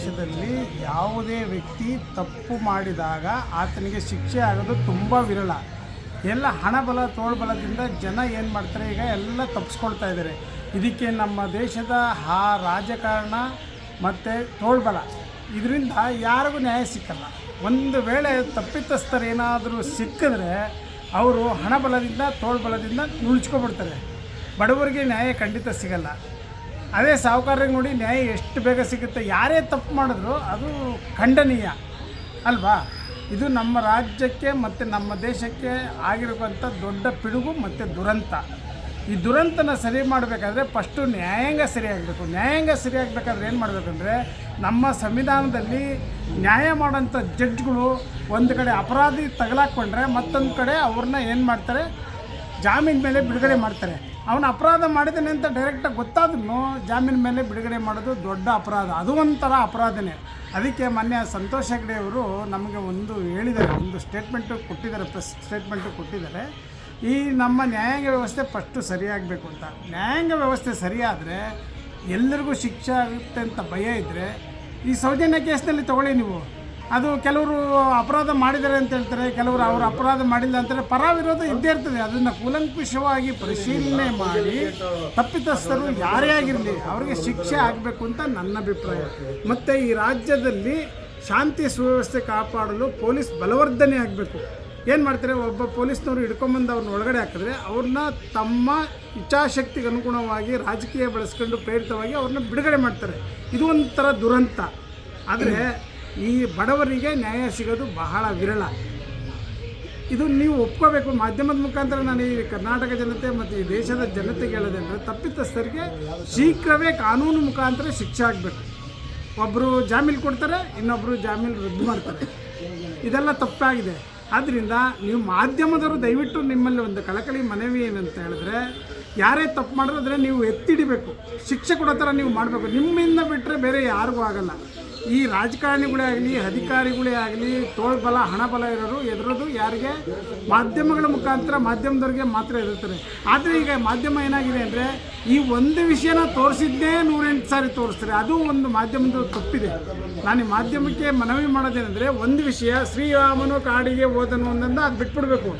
ದೇಶದಲ್ಲಿ ಯಾವುದೇ ವ್ಯಕ್ತಿ ತಪ್ಪು ಮಾಡಿದಾಗ ಆತನಿಗೆ ಶಿಕ್ಷೆ ಆಗೋದು ತುಂಬ ವಿರಳ. ಎಲ್ಲ ಹಣಬಲ, ತೋಳ್ಬಲದಿಂದ ಜನ ಏನು ಮಾಡ್ತಾರೆ, ಈಗ ಎಲ್ಲ ತಪ್ಪಿಸ್ಕೊಳ್ತಾ ಇದ್ದಾರೆ ಇದಕ್ಕೆ ನಮ್ಮ ದೇಶದ ಆ ರಾಜಕಾರಣ ಮತ್ತು ತೋಳ್ಬಲ. ಇದರಿಂದ ಯಾರಿಗೂ ನ್ಯಾಯ ಸಿಕ್ಕಲ್ಲ. ಒಂದು ವೇಳೆ ತಪ್ಪಿತಸ್ಥರು ಏನಾದರೂ ಸಿಕ್ಕಿದ್ರೆ ಅವರು ಹಣಬಲದಿಂದ, ತೋಳ್ಬಲದಿಂದ ನುಳ್ಚ್ಕೊಬಿಡ್ತಾರೆ ಬಡವರಿಗೆ ನ್ಯಾಯ ಖಂಡಿತ ಸಿಗಲ್ಲ. ಅದೇ ಸಾಹುಕಾರರಿಗೆ ನೋಡಿ ನ್ಯಾಯ ಎಷ್ಟು ಬೇಗ ಸಿಗುತ್ತೆ, ಯಾರೇ ತಪ್ಪು ಮಾಡಿದ್ರು ಅದು ಖಂಡನೀಯ ಅಲ್ವಾ? ಇದು ನಮ್ಮ ರಾಜ್ಯಕ್ಕೆ ಮತ್ತು ನಮ್ಮ ದೇಶಕ್ಕೆ ಆಗಿರುವಂಥ ದೊಡ್ಡ ಪಿಡುಗು ಮತ್ತು ದುರಂತ. ಈ ದುರಂತನ ಸರಿ ಮಾಡಬೇಕಾದ್ರೆ ಫಸ್ಟು ನ್ಯಾಯಾಂಗ ಸರಿಯಾಗಬೇಕು. ನ್ಯಾಯಾಂಗ ಸರಿಯಾಗಬೇಕಾದ್ರೆ ಏನು ಮಾಡಬೇಕಂದ್ರೆ, ನಮ್ಮ ಸಂವಿಧಾನದಲ್ಲಿ ನ್ಯಾಯ ಮಾಡೋಂಥ ಜಡ್ಜ್ಗಳು ಒಂದು ಕಡೆ ಅಪರಾಧಿ ತಗಲಾಕ್ಕೊಂಡ್ರೆ ಮತ್ತೊಂದು ಕಡೆ ಅವ್ರನ್ನ ಏನು ಮಾಡ್ತಾರೆ, ಜಾಮೀನು ಮೇಲೆ ಬಿಡುಗಡೆ ಮಾಡ್ತಾರೆ. ಅವನು ಅಪರಾಧ ಮಾಡಿದ್ದಾನೆ ಅಂತ ಡೈರೆಕ್ಟಾಗಿ ಗೊತ್ತಾದ್ರೂ ಜಾಮೀನು ಮೇಲೆ ಬಿಡುಗಡೆ ಮಾಡೋದು ದೊಡ್ಡ ಅಪರಾಧ. ಅದು ಒಂಥರ ಅಪರಾಧನೇ. ಅದಕ್ಕೆ ಮೊನ್ನೆ ಸಂತೋಷ್ ಹೆಗ್ಡೆ ಅವರು ನಮಗೆ ಒಂದು ಹೇಳಿದ್ದಾರೆ, ಒಂದು ಸ್ಟೇಟ್ಮೆಂಟು ಕೊಟ್ಟಿದ್ದಾರೆ ಪ್ರೆಸ್ ಸ್ಟೇಟ್ಮೆಂಟು ಕೊಟ್ಟಿದ್ದಾರೆ. ಈ ನಮ್ಮ ನ್ಯಾಯಾಂಗ ವ್ಯವಸ್ಥೆ ಫಸ್ಟು ಸರಿಯಾಗಬೇಕು ಅಂತ. ನ್ಯಾಯಾಂಗ ವ್ಯವಸ್ಥೆ ಸರಿಯಾದರೆ ಎಲ್ಲರಿಗೂ ಶಿಕ್ಷೆ ಆಗುತ್ತೆ ಅಂತ ಭಯ ಇದ್ದರೆ ಈ ಸೌಜನ್ಯ ಕೇಸ್ನಲ್ಲಿ ತಗೊಳ್ಳಿ ನೀವು. ಅದು ಕೆಲವರು ಅಪರಾಧ ಮಾಡಿದ್ದಾರೆ ಅಂತ ಹೇಳ್ತಾರೆ, ಕೆಲವರು ಅವರು ಅಪರಾಧ ಮಾಡಿಲ್ಲ ಅಂತಾರೆ ಪರ ವಿರೋಧ ಇದ್ದೇ ಇರ್ತದೆ. ಅದನ್ನು ಕೂಲಂಕುಷವಾಗಿ ಪರಿಶೀಲನೆ ಮಾಡಿ ತಪ್ಪಿತಸ್ಥರು ಯಾರೇ ಆಗಿರಲಿ ಅವರಿಗೆ ಶಿಕ್ಷೆ ಆಗಬೇಕು ಅಂತ ನನ್ನ ಅಭಿಪ್ರಾಯ. ಮತ್ತು ಈ ರಾಜ್ಯದಲ್ಲಿ ಶಾಂತಿ ಸುವ್ಯವಸ್ಥೆ ಕಾಪಾಡಲು ಪೊಲೀಸ್ ಬಲವರ್ಧನೆ ಆಗಬೇಕು. ಏನು ಮಾಡ್ತಾರೆ? ಒಬ್ಬ ಪೊಲೀಸ್ನವರು ಹಿಡ್ಕೊಂಬಂದು ಅವ್ರನ್ನ ಒಳಗಡೆ ಹಾಕಿದ್ರೆ ಅವ್ರನ್ನ ತಮ್ಮ ಇಚ್ಛಾಶಕ್ತಿಗೆ ಅನುಗುಣವಾಗಿ ರಾಜಕೀಯ ಬಳಸ್ಕೊಂಡು ಪ್ರೇರಿತವಾಗಿ ಅವ್ರನ್ನ ಬಿಡುಗಡೆ ಮಾಡ್ತಾರೆ. ಇದು ಒಂಥರ ದುರಂತ. ಆದರೆ ಈ ಬಡವರಿಗೆ ನ್ಯಾಯ ಸಿಗೋದು ಬಹಳ ವಿರಳ. ಇದು ನೀವು ಒಪ್ಕೋಬೇಕು. ಮಾಧ್ಯಮದ ಮುಖಾಂತರ ನಾನು ಈ ಕರ್ನಾಟಕ ಜನತೆ ಮತ್ತು ಈ ದೇಶದ ಜನತೆಗೆ ಹೇಳೋದಂದರೆ ತಪ್ಪಿತಸ್ಥರಿಗೆ ಶೀಘ್ರವೇ ಕಾನೂನು ಮುಖಾಂತರ ಶಿಕ್ಷೆ ಆಗಬೇಕು. ಒಬ್ಬರು ಜಾಮೀನು ಕೊಡ್ತಾರೆ ಇನ್ನೊಬ್ಬರು ಜಾಮೀನು ರದ್ದು ಮಾಡ್ತಾರೆ. ಇದೆಲ್ಲ ತಪ್ಪಾಗಿದೆ. ಆದ್ದರಿಂದ ನೀವು ಮಾಧ್ಯಮದವರು ದಯವಿಟ್ಟು ನಿಮ್ಮಲ್ಲಿ ಒಂದು ಕಳಕಳಿ ಮನವಿ ಏನಂತ ಹೇಳಿದ್ರೆ, ಯಾರೇ ತಪ್ಪು ಮಾಡಿದ್ರೆ ನೀವು ಎತ್ತಿಡಿಬೇಕು. ಶಿಕ್ಷೆ ಕೊಡೋ ಥರ ನೀವು ಮಾಡಬೇಕು. ನಿಮ್ಮಿಂದ ಬಿಟ್ಟರೆ ಬೇರೆ ಯಾರಿಗೂ ಆಗಲ್ಲ. ಈ ರಾಜಕಾರಣಿಗಳೇ ಆಗಲಿ ಅಧಿಕಾರಿಗಳೇ ಆಗಲಿ ತೋಳ್ಬಲ ಹಣಬಲ ಇರೋರು ಎದುರೋದು ಯಾರಿಗೆ? ಮಾಧ್ಯಮಗಳ ಮುಖಾಂತರ ಮಾಧ್ಯಮದವ್ರಿಗೆ ಮಾತ್ರ ಎದುರ್ತಾರೆ. ಆದರೆ ಈಗ ಮಾಧ್ಯಮ ಏನಾಗಿದೆ ಅಂದರೆ, ಈ ಒಂದು ವಿಷಯನ ತೋರಿಸಿದ್ದೇ ನೂರೆಂಟು ಸಾರಿ ತೋರಿಸ್ತಾರೆ. ಅದು ಒಂದು ಮಾಧ್ಯಮದ ತಪ್ಪಿದೆ. ನಾನು ಮಾಧ್ಯಮಕ್ಕೆ ಮನವಿ ಮಾಡೋದೇನೆಂದರೆ, ಒಂದು ವಿಷಯ, ಶ್ರೀರಾಮನು ಕಾಡಿಗೆ ಹೋದನು ಅನ್ನೋದನ್ನ ಅದು ಬಿಟ್ಬಿಡ್ಬೇಕು.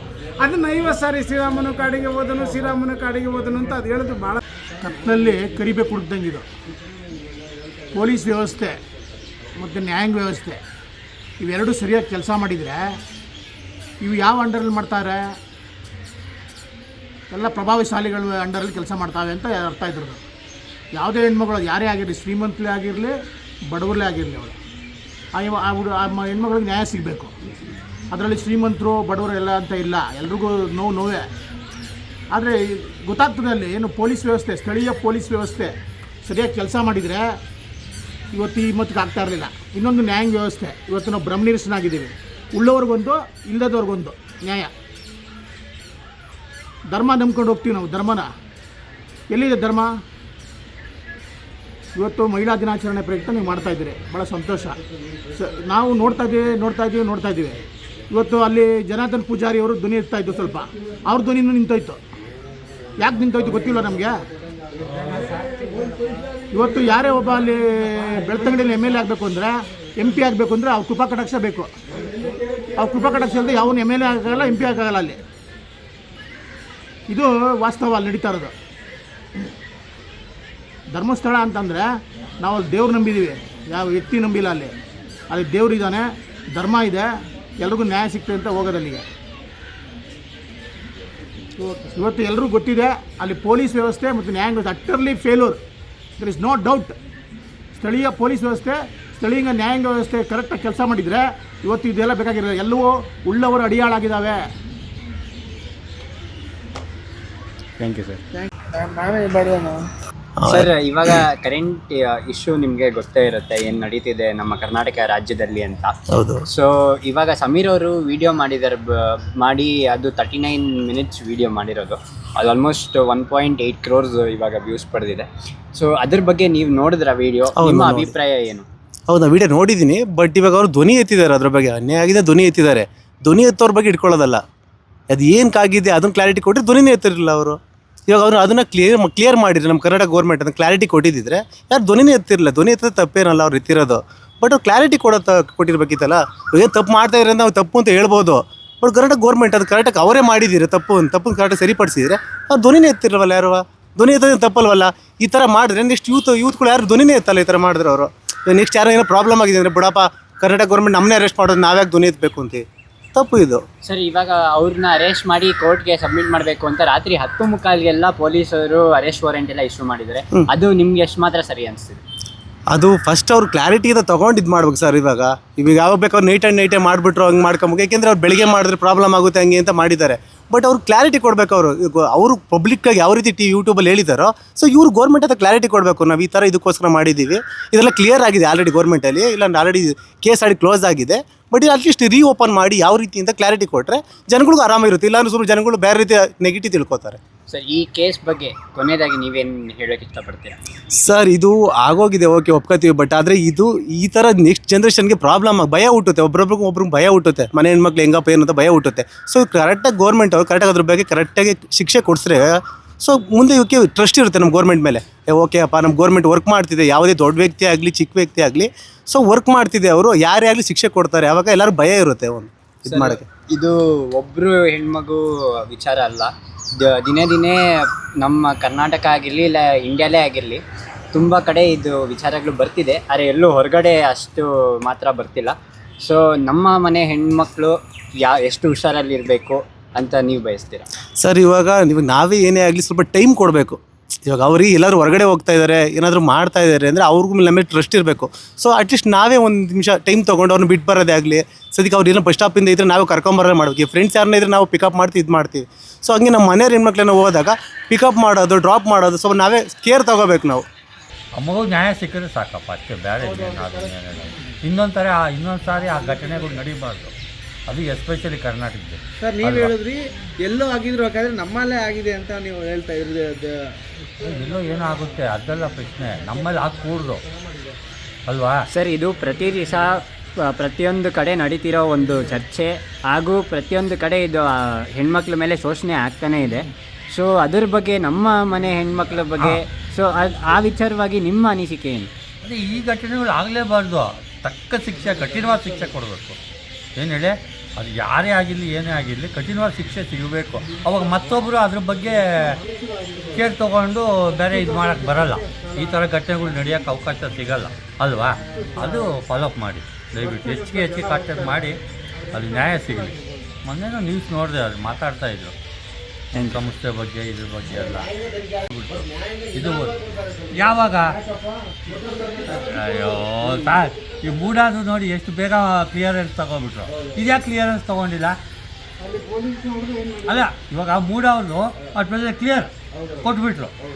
ಅದನ್ನ ಐವತ್ತು ಸಾರಿ ಶ್ರೀರಾಮನು ಕಾಡಿಗೆ ಹೋದನು, ಶ್ರೀರಾಮನ ಕಾಡಿಗೆ ಹೋದನು ಅಂತ ಅದು ಹೇಳೋದು ಭಾಳ ಕತ್ತಲ್ಲಿ ಕರಿಬೇಕು ಹುಡುಕ್ದಂಗಿದು ಪೊಲೀಸ್ ವ್ಯವಸ್ಥೆ. ಮತ್ತು ನ್ಯಾಯಾಂಗ ವ್ಯವಸ್ಥೆ. ಇವೆರಡೂ ಸರಿಯಾಗಿ ಕೆಲಸ ಮಾಡಿದರೆ ಇವು ಯಾವ ಅಂಡರಲ್ಲಿ ಮಾಡ್ತಾರೆ? ಎಲ್ಲ ಪ್ರಭಾವಶಾಲಿಗಳ ಅಂಡರಲ್ಲಿ ಕೆಲಸ ಮಾಡ್ತಾವೆ ಅಂತ ಅರ್ಥ ಇದ್ರದ್ದು. ಯಾವುದೇ ಹೆಣ್ಮಗಳು ಯಾರೇ ಆಗಿರಲಿ, ಶ್ರೀಮಂತಲೇ ಆಗಿರಲಿ, ಬಡವರಲ್ಲೇ ಆಗಿರಲಿ ಅವಳು. ಆ ಇವ- ಆ ಹುಡು, ಆ ಹೆಣ್ಮಗಳಿಗೆ ನ್ಯಾಯ ಸಿಗಬೇಕು. ಅದರಲ್ಲಿ ಶ್ರೀಮಂತರು, ಬಡವರು ಎಲ್ಲ ಅಂತ ಇಲ್ಲ. ಎಲ್ರಿಗೂ ನೋವು ನೋವೇ. ಆದರೆ ಗೊತ್ತಾಗ್ತದೆ ಅಲ್ಲಿ ಏನು ಪೊಲೀಸ್ ವ್ಯವಸ್ಥೆ, ಸ್ಥಳೀಯ ಪೊಲೀಸ್ ವ್ಯವಸ್ಥೆ ಸರಿಯಾಗಿ ಕೆಲಸ ಮಾಡಿದರೆ ಇವತ್ತು ಈ ಮತ್ತಿಗೆ ಆಗ್ತಾ ಇರಲಿಲ್ಲ. ಇನ್ನೊಂದು ನ್ಯಾಯಾಂಗ ವ್ಯವಸ್ಥೆ. ಇವತ್ತು ನಾವು ಬ್ರಹ್ಮನಿರಸನಾಗಿದ್ದೀವಿ ಉಳ್ಳವ್ರಿಗೊಂದು, ಇಲ್ಲದವ್ರಿಗೊಂದು ನ್ಯಾಯ. ಧರ್ಮ ನಂಬ್ಕೊಂಡು ಹೋಗ್ತೀವಿ ನಾವು, ಧರ್ಮನ. ಎಲ್ಲಿದೆ ಧರ್ಮ? ಇವತ್ತು ಮಹಿಳಾ ದಿನಾಚರಣೆ ಪ್ರಯುಕ್ತ ನೀವು ಮಾಡ್ತಾ ಇದ್ದೀರಿ. ಭಾಳ ಸಂತೋಷ. ನಾವು ನೋಡ್ತಾ ಇದ್ದೀವಿ ನೋಡ್ತಾ ಇದ್ದೀವಿ ನೋಡ್ತಾ ಇದ್ದೀವಿ. ಇವತ್ತು ಅಲ್ಲಿ ಜನಾರ್ದನ್ ಪೂಜಾರಿ ಅವರು ಧ್ವನಿ ಇರ್ತಾ ಇದ್ದು ಸ್ವಲ್ಪ. ಅವ್ರ ಧ್ವನಿನೂ ನಿಂತೋಯ್ತು. ಯಾಕೆ ನಿಂತೋಯ್ತು ಗೊತ್ತಿಲ್ಲ ನಮಗೆ? ಇವತ್ತು ಯಾರೇ ಒಬ್ಬ ಅಲ್ಲಿ ಬೆಳ್ತಂಗಡಿಯಲ್ಲಿ ಎಂ ಎಲ್ ಎ ಆಗಬೇಕು ಅಂದರೆ ಎಂ ಪಿ ಆಗಬೇಕು ಅಂದರೆ ಅವ್ರು ಕೃಪಾ ಕಟಾಕ್ಷ ಬೇಕು ಅವ್ರು ಕೃಪಾ ಕಟಾಕ್ಷ ಇಲ್ಲದೆ ಯಾವನು ಎಂ ಎಲ್ ಎ ಆಗೋಲ್ಲ ಎಂ ಪಿ ಆಗೋಲ್ಲ ಅಲ್ಲಿ. ಇದು ವಾಸ್ತವ ಅಲ್ಲಿ ನಡೀತಾ ಇರೋದು. ಧರ್ಮಸ್ಥಳ ಅಂತಂದರೆ ನಾವು ಅಲ್ಲಿ ದೇವ್ರು ನಂಬಿದ್ದೀವಿ ಯಾವ ವ್ಯಕ್ತಿ ನಂಬಿಲ್ಲ ಅಲ್ಲಿ. ಅಲ್ಲಿ ದೇವ್ರು ಇದ್ದಾನೆ, ಧರ್ಮ ಇದೆ, ಎಲ್ರಿಗೂ ನ್ಯಾಯ ಸಿಗ್ತದೆ ಅಂತ ಹೋಗೋದು ಅಲ್ಲಿಗೆ. ಇವತ್ತು ಎಲ್ಲರೂ ಗೊತ್ತಿದೆ, ಅಲ್ಲಿ ಪೊಲೀಸ್ ವ್ಯವಸ್ಥೆ ಮತ್ತು ನ್ಯಾಯಾಂಗ utterly failure there is no doubt ಸ್ಥಳೀಯ ಪೊಲೀಸ್ ವ್ಯವಸ್ಥೆ ಸ್ಥಳೀಯ ನ್ಯಾಯಾಂಗ ವ್ಯವಸ್ಥೆ ಕರೆಕ್ಟಾಗಿ ಕೆಲಸ ಮಾಡಿದರೆ ಇವತ್ತು ಇದೆಲ್ಲ ಬೇಕಾಗಿರೋ ಎಲ್ಲವೂ ಉಳ್ಳವರು ಅಡಿಯಾಳಾಗಿದ್ದಾವೆ. ಥ್ಯಾಂಕ್ ಯು ಸರ್ ನಾವೇ ಬರೋಣ ಸರ್ ಇವಾಗ ಕರೆಂಟ್ ಇಶ್ಯೂ ನಿಮಗೆ ಗೊತ್ತೇ ಇರುತ್ತೆ ಏನು ನಡೀತಿದೆ ನಮ್ಮ ಕರ್ನಾಟಕ ರಾಜ್ಯದಲ್ಲಿ ಅಂತ. ಹೌದು. ಸೊ ಇವಾಗ ಸಮೀರ್ ಅವರು ವಿಡಿಯೋ ಮಾಡಿದಾರೆ ಬ- ಮಾಡಿ ಅದು ತರ್ಟಿ ನೈನ್ ಮಿನಿಟ್ಸ್ ವಿಡಿಯೋ ಮಾಡಿರೋದು. ಅದು almost one point eight crores ಇವಾಗ ವ್ಯೂಸ್ ಪಡೆದಿದೆ. ಸೊ ಅದ್ರ ಬಗ್ಗೆ ನೀವು ನೋಡಿದ್ರ ವಿಡಿಯೋ ನಿಮ್ಮ ಅಭಿಪ್ರಾಯ ಏನು? ಹೌದು ನಾ ವಿಡಿಯೋ ನೋಡಿದ್ದೀನಿ ಬಟ್ ಇವಾಗ ಅವರು ಧ್ವನಿ ಎತ್ತಿದ್ದಾರೆ ಅದ್ರ ಬಗ್ಗೆ. ಅನ್ಯಾಯ ಆಗಿದೆ ಧ್ವನಿ ಎತ್ತಿದ್ದಾರೆ. ಧ್ವನಿ ಎತ್ತೋರ ಬಗ್ಗೆ ಇಟ್ಕೊಳ್ಳೋದಲ್ಲ. ಅದು ಏನಕ್ಕಾಗಿದೆ ಅದನ್ನ ಕ್ಲಾರಿಟಿ ಕೊಟ್ಟರೆ ಧ್ವನಿನೇ ಎತ್ತಿರಲಿಲ್ಲ ಅವರು. ಇವಾಗ ಅವರು ಅದನ್ನ ಕ್ಲಿಯರ್ ಕ್ಲಿಯರ್ ಮಾಡಿದ್ರೆ ನಮ್ಮ ಕರ್ನಾಟಕ ಗೌರ್ಮೆಂಟ್ ಅದನ್ನ ಕ್ಲಾರಿಟಿ ಕೊಟ್ಟಿದ್ದಿದ್ರೆ ಯಾರು ಧ್ವನಿನೇ ಎತ್ತಿರಲಿಲ್ಲ. ಧ್ವನಿ ಎತ್ತದ ತಪ್ಪೇನಲ್ಲ ಅವ್ರು ಎತ್ತಿರೋದು. ಬಟ್ ಅವ್ರು ಕ್ಲಾರಿಟಿ ಕೊಡೋ ಕೊಟ್ಟಿರ್ಬೇಕಿತ್ತಲ್ಲ. ಏನು ತಪ್ಪು ಮಾಡ್ತಾ ಇದ್ರೆ ನಾವು ತಪ್ಪು ಅಂತ ಹೇಳ್ಬೋದು. ಬಟ್ ಕರ್ನಾಟಕ ಗೌರ್ಮೆಂಟ್ ಅದು ಕರೆಕ್ಟಾಗಿ ಅವರೇ ಮಾಡಿದ್ದೀರಿ ತಪ್ಪು ತಪ್ಪು ಕರೆಕ್ಟಾಗಿ ಸರಿಪಡಿಸಿದ್ರೆ ಅವ್ರು ಧ್ವನಿನೇ ಎತ್ತಿರಲ್ವಲ್ಲ ಯಾರು? ಧ್ವನಿ ಎತ್ತೋದು ತಪ್ಪಲ್ವಲ್ಲ? ಈ ಥರ ಮಾಡಿದ್ರೆ ನೆಕ್ಸ್ಟ್ ಯೂತ್ ಯೂತ್ಗಳು ಯಾರು ಧ್ವನಿನೇ ಎತ್ತಲ್ಲ ಈ ಥರ ಮಾಡಿದ್ರೆ ಅವರು. ನೆಕ್ಸ್ಟ್ ಯಾರೋ ಏನೋ ಪ್ರಾಬ್ಲಮ್ ಆಗಿದೆ ಅಂದರೆ ಬಿಡಪ್ಪ ಕರ್ನಾಟಕ ಗೌರ್ಮೆಂಟ್ ನಮ್ಮನ್ನೇ ಅರೆಸ್ಟ್ ಮಾಡೋದು ನಾವ್ಯಾಕೆ ಧ್ವನಿ ಎತ್ತಬೇಕು ಅಂತ ತಪ್ಪು ಇದು. ಸರ್ ಇವಾಗ ಅವ್ರನ್ನ ಅರೆಸ್ಟ್ ಮಾಡಿ ಕೋರ್ಟ್ಗೆ ಸಬ್ಮಿಟ್ ಮಾಡಬೇಕು ಅಂತ ರಾತ್ರಿ ಹತ್ತು ಮುಕ್ಕಾಲ್ಗೆಲ್ಲ ಪೊಲೀಸರು ಅರೆಸ್ಟ್ ವಾರೆಂಟ್ ಎಲ್ಲ ಇಶ್ಯೂ ಮಾಡಿದ್ದಾರೆ ಅದು ನಿಮ್ಗೆ ಎಷ್ಟು ಮಾತ್ರ ಸರಿ ಅನಿಸ್ತಿದೆ ಅದು ಫಸ್ಟ್ ಅವ್ರು ಕ್ಲಾರಿಟಿಯಿಂದ ತೊಗೊಂಡು ಇದು ಮಾಡ್ಬೇಕು ಸರ್ ಇವಾಗ. ಇವಾಗ ಯಾವಾಗ ಬೇಕಾದ್ರೆ ನೈಟ್ ಆ್ಯಂಡ್ ನೈಟೇ ಮಾಡಿಬಿಟ್ರು ಹಂಗೆ ಮಾಡ್ಕೊಬೇಕು ಯಾಕೆಂದ್ರೆ ಅವ್ರು ಬೆಳಿಗ್ಗೆ ಮಾಡಿದ್ರೆ ಪ್ರಾಬ್ಲಮ್ ಆಗುತ್ತೆ ಹಂಗೆ ಅಂತ ಮಾಡಿದ್ದಾರೆ. ಬಟ್ ಅವ್ರು ಕ್ಲಾರಿಟಿ ಕೊಡಬೇಕು ಅವರು. ಅವರು ಪಬ್ಲಿಕ್ಕಾಗಿ ಯಾವ ರೀತಿ ಟಿ ಯೂಟ್ಯೂಬಲ್ಲಿ ಹೇಳಿದಾರೋ ಸೊ ಇವ್ರು ಗೌರ್ಮೆಂಟ್ ಹತ್ರ ಕ್ಲಾರಿಟಿ ಕೊಡಬೇಕು. ನಾವು ಈ ಥರ ಇದಕ್ಕೋಸ್ಕರ ಮಾಡಿದ್ದೀವಿ ಇದೆಲ್ಲ ಕ್ಲಿಯರ್ ಆಗಿದೆ ಆಲ್ರೆಡಿ ಗೌರ್ಮೆಂಟಲ್ಲಿ ಇಲ್ಲ ಆಲ್ರೆಡಿ ಕೇಸ್ ಆಡಿ ಕ್ಲೋಸ್ ಆಗಿದೆ. ಬಟ್ ಅಟ್ಲೀಸ್ಟ್ ರೀ ಓಪನ್ ಮಾಡಿ ಯಾವ ರೀತಿಯಿಂದ ಕ್ಲಾರಿಟಿ ಕೊಟ್ಟರೆ ಜನಗಳಿಗೂ ಆರಾಮಾಗಿರುತ್ತೆ ಇಲ್ಲಾಂದ್ರೆ ಸುಮ್ಮನೆ ಜನಗಳು ಬೇರೆ ರೀತಿ ನೆಗೆಟಿವ್ ತಿಳ್ಕೊತಾರೆ. ಸರ್ ಈ ಕೇಸ್ ಬಗ್ಗೆ ಕೊನೆಯದಾಗಿ ನೀವೇನು ಹೇಳೋಕೆ ಇಷ್ಟಪಡ್ತೀರಾ? ಸರ್ ಇದು ಆಗೋಗಿದೆ ಓಕೆ ಒಪ್ಕೋತೀವಿ ಬಟ್ ಆದರೆ ಇದು ಈ ಥರ ನೆಕ್ಸ್ಟ್ ಜನ್ರೇಷನ್ಗೆ ಪ್ರಾಬ್ಲಮ್ ಆಗಿ ಭಯ ಹುಟ್ಟುತ್ತೆ. ಒಬ್ರೊಬ್ರಿಗೆ ಒಬ್ರಿಗೆ ಭಯ ಹುಟ್ಟುತ್ತೆ. ಮನೆ ಹೆಣ್ಮಕ್ಳು ಹೆಂಗಪ್ಪ ಏನು ಅಂತ ಭಯ ಹುಟ್ಟುತ್ತೆ. ಸೊ ಕರೆಕ್ಟಾಗಿ ಗೌರ್ಮೆಂಟ್ ಅವ್ರು ಕರೆಕ್ಟಾಗಿ ಅದ್ರ ಬಗ್ಗೆ ಕರೆಕ್ಟಾಗಿ ಶಿಕ್ಷೆ ಕೊಡಿಸ್ರೆ ಸೊ ಮುಂದೆ ಇವಕ್ಕೆ ಟ್ರಸ್ಟ್ ಇರುತ್ತೆ ನಮ್ಮ ಗೌರ್ಮೆಂಟ್ ಮೇಲೆ. ಏ ಓಕೆ ಅಪ್ಪ ನಮ್ಮ ಗೌರ್ಮೆಂಟ್ ವರ್ಕ್ ಮಾಡ್ತಿದೆ. ಯಾವುದೇ ದೊಡ್ಡ ವ್ಯಕ್ತಿ ಆಗಲಿ ಚಿಕ್ಕ ವ್ಯಕ್ತಿ ಆಗಲಿ ಸೊ ವರ್ಕ್ ಮಾಡ್ತಿದೆ ಅವರು. ಯಾರೇ ಆಗಲಿ ಶಿಕ್ಷೆ ಕೊಡ್ತಾರೆ. ಅವಾಗ ಎಲ್ಲರೂ ಭಯ ಇರುತ್ತೆ ಒಂದು. ಇದು ಮಾಡೋಕ್ಕೆ. ಇದು ಒಬ್ಬರು ಹೆಣ್ಮಗು ವಿಚಾರ ಅಲ್ಲ. ದ- ದಿನೇ ದಿನೇ ನಮ್ಮ ಕರ್ನಾಟಕ ಆಗಿರಲಿ, ಇಲ್ಲ ಇಂಡಿಯಾಲೇ ಆಗಿರಲಿ, ತುಂಬ ಕಡೆ ಇದು ವಿಚಾರಗಳು ಬರ್ತಿದೆ. ಆದರೆ ಎಲ್ಲೂ ಹೊರಗಡೆ ಅಷ್ಟು ಮಾತ್ರ ಬರ್ತಿಲ್ಲ. ಸೊ ನಮ್ಮ ಮನೆ ಹೆಣ್ಮಕ್ಳು ಯಾ, ಎಷ್ಟು ಹುಷಾರಲ್ಲಿರಬೇಕು ಅಂತ ನೀವು ಬಯಸ್ತೀರಾ? ಸರ್, ಇವಾಗ ನೀವು ನಾವೇ ಏನೇ ಆಗಲಿ ಸ್ವಲ್ಪ ಟೈಮ್ ಕೊಡಬೇಕು. ಇವಾಗ ಅವ್ರಿಗೆ ಎಲ್ಲರೂ ಹೊರಗಡೆ ಹೋಗ್ತಾ ಇದ್ದಾರೆ ಏನಾದರೂ ಮಾಡ್ತಾ ಇದ್ದಾರೆ ಅಂದರೆ ಅವ್ರಿಗೂ ನಮ್ಮ ಮೇಲೆ ಟ್ರಸ್ಟ್ ಇರಬೇಕು. ಸೊ ಅಟ್ಲೀಸ್ಟ್ ನಾವೇ ಒಂದು ನಿಮಿಷ ಟೈಮ್ ತೊಗೊಂಡು ಅವ್ರನ್ನ ಬಿಟ್ಟು ಬರೋದೇ ಆಗಲಿ. ಸದ್ಯಕ್ಕೆ ಅವ್ರು ಏನೋ ಬಸ್ ಸ್ಟಾಪಿಂದ ಇದ್ದರೆ ನಾವು ಕರ್ಕೊಂಬರೋದೇ ಮಾಡ್ಬೇಕು. ಫ್ರೆಂಡ್ಸ್ ಯಾರನ್ನ ಇದ್ರೆ ನಾವು ಪಿಕಪ್ ಮಾಡ್ತೀವಿ, ಇದು ಮಾಡ್ತೀವಿ. ಸೊ ಹಂಗೆ ನಮ್ಮ ಮನೆಯವ್ರ ಹೆಣ್ಮಕ್ಳನ್ನ ಹೋದಾಗ ಪಿಕಪ್ ಮಾಡೋದು ಡ್ರಾಪ್ ಮಾಡೋದು ಸೊ ನಾವೇ ಕೇರ್ ತೊಗೋಬೇಕು ನಾವು. ಅಮ್ಮಗೂ ನ್ಯಾಯ ಸಿಕ್ಕಿದ್ರೆ ಸಾಕಪ್ಪ, ಅಷ್ಟೇ, ಬೇರೆ ಇನ್ನೊಂದು ಥರ ಇನ್ನೊಂದು ಸಾರಿ ಆ ಘಟನೆಗಳು ನಡೀಬಾರ್ದು. ಅದು ಎಸ್ಪೆಷಲಿ ಕರ್ನಾಟಕದಲ್ಲಿ ಸರ್ ನೀವು ಹೇಳಿದ್ರಿ ಎಲ್ಲೋ ಆಗಿದ್ರು ಯಾಕಂದ್ರೆ ನಮ್ಮಲ್ಲೇ ಆಗಿದೆ ಅಂತ ನೀವು ಹೇಳ್ತಾ ಇರೋದು ಅದು ಎಲ್ಲೋ ಏನಾಗುತ್ತೆ ಅದೆಲ್ಲ ಪ್ರಶ್ನೆ. ನಮ್ಮಲ್ಲಿ ಅದು ಕೂಡ್ದು ಅಲ್ವಾ? ಸರ್ ಇದು ಪ್ರತಿ ದಿವಸ ಪ್ರತಿಯೊಂದು ಕಡೆ ನಡೀತಿರೋ ಒಂದು ಚರ್ಚೆ ಹಾಗೂ ಪ್ರತಿಯೊಂದು ಕಡೆ ಇದು ಆ, ಹೆಣ್ಮಕ್ಳ ಮೇಲೆ ಶೋಷಣೆ ಆಗ್ತಾನೇ ಇದೆ. ಸೊ ಅದ್ರ ಬಗ್ಗೆ ನಮ್ಮ ಮನೆ ಹೆಣ್ಮಕ್ಳ ಬಗ್ಗೆ ಸೊ ಆ ವಿಚಾರವಾಗಿ ನಿಮ್ಮ ಅನಿಸಿಕೆ ಏನು? ಅದೇ ಈ ಘಟನೆಗಳು ಆಗಲೇಬಾರ್ದು. ತಕ್ಕ ಶಿಕ್ಷೆ ಕಠಿಣವಾದ ಶಿಕ್ಷೆ ಕೊಡಬೇಕು. ಏನು ಹೇಳಿ? ಅದು ಯಾರೇ ಆಗಿರಲಿ, ಏನೇ ಆಗಿರಲಿ, ಕಠಿಣವಾದ ಶಿಕ್ಷೆ ಸಿಗಬೇಕು. ಅವಾಗ ಮತ್ತೊಬ್ಬರು ಅದ್ರ ಬಗ್ಗೆ ಕೇರ್ ತೊಗೊಂಡು ಬೇರೆ ಇದು ಮಾಡೋಕ್ಕೆ ಬರಲ್ಲ. ಈ ಥರ ಘಟನೆಗಳು ನಡೆಯೋಕ್ಕೆ ಅವಕಾಶ ಸಿಗಲ್ಲ, ಅಲ್ವಾ? ಅದು ಫಾಲೋಅಪ್ ಮಾಡಿ. ದಯವಿಟ್ಟು ಹೆಚ್ಚಿಗೆ ಹೆಚ್ಚಿಗೆ ಕಾಂಟ್ಯಾಕ್ಟ್ ಮಾಡಿ ಅದು ನ್ಯಾಯ ಸಿಗಲಿ. ಮೊನ್ನೆನೂ ನ್ಯೂಸ್ ನೋಡಿದೆ ಅದು ಮಾತಾಡ್ತಾ ಇದ್ರು. ಸಂಸ್ಥೆ ಬಗ್ಗೆ, ಇದ್ರ ಬಗ್ಗೆ ಎಲ್ಲ ಇದು ಯಾವಾಗ? ಅಯ್ಯೋ ಸಾರ್ ಈ ಮೂಡಾದ್ರು ನೋಡಿ ಎಷ್ಟು ಬೇಗ ಕ್ಲಿಯರೆನ್ಸ್ ತಗೊಬಿಟ್ರು ಇದ್ಯಾಕೆ ಕ್ಲಿಯರೆನ್ಸ್ ತಗೊಂಡಿಲ್ಲ? ಅಲ್ಲ, ಇವಾಗ ಮೂಡವ್ರದ್ದು ಅಟ್ ಮೇಲೆ ಕ್ಲಿಯರ್ ಕೊಟ್ಬಿಟ್ರು.